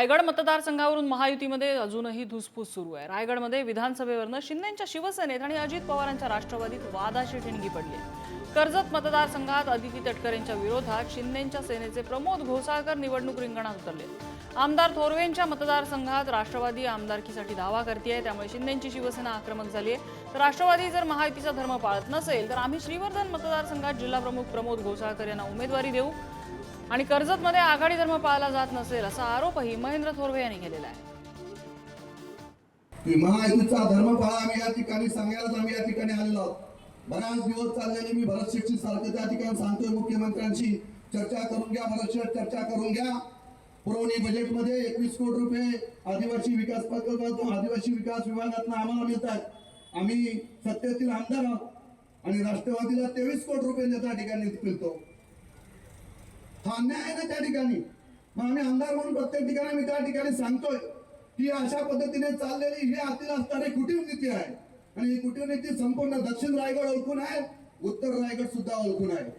रायगड मतदारसंघावरून महायुतीमध्ये अजूनही धुसफूस सुरू आहे. रायगडमध्ये विधानसभेवरनं शिंदेच्या शिवसेनेत आणि अजित पवारांच्या राष्ट्रवादीत वादाची ठिणगी पडली कर्जत मतदारसंघात अदिती तटकरेंच्या विरोधात शिंदेच्या सेनेचे प्रमोद घोसाळकर निवडणूक रिंगणात उतरले. आमदार थोरवेंच्या मतदारसंघात राष्ट्रवादी आमदारकीसाठी दावा करते त्यामुळे शिंदेची शिवसेना आक्रमक झाली आहे तर राष्ट्रवादी जर महायुतीचा धर्म पाळत नसेल तर आम्ही श्रीवर्धन मतदारसंघात जिल्हाप्रमुख प्रमोद घोसाळकर यांना उमेदवारी देऊ. आणि कर्जतमध्ये आघाडी धर्म पाळला जात नसेल असा आरोपही महेंद्र थोरवे यांनी केलेला आहे. की महायुतीचा धर्मफाळा आम्ही या ठिकाणी सांगायलाच आम्ही या ठिकाणी आलेलो आहोत. बऱ्याच दिवस चाललेले मी भरत शेठची सारखं त्या ठिकाणी सांगतोय मुख्यमंत्र्यांशी चर्चा करून घ्या भरत शेठ चर्चा करून घ्या. पुरवणी बजेटमध्ये एकवीस कोटी रुपये आदिवासी विकास प्रकल्पातून आदिवासी विकास विभागातून आम्हाला मिळतात आम्ही सत्तेतील आमदार आहोत आणि राष्ट्रवादीला तेवीस कोटी रुपये त्या ठिकाणी मिळतो. हा अन्याय आहे ना त्या ठिकाणी? मग आम्ही आमदार म्हणून प्रत्येक ठिकाणी मी त्या ठिकाणी सांगतोय की अशा पद्धतीने चाललेली ही आतील असणारी कुटीव नीती आहे. आणि ही कुटीव नीती संपूर्ण दक्षिण रायगड ओळखून आहे उत्तर रायगड सुद्धा ओळखून आहे.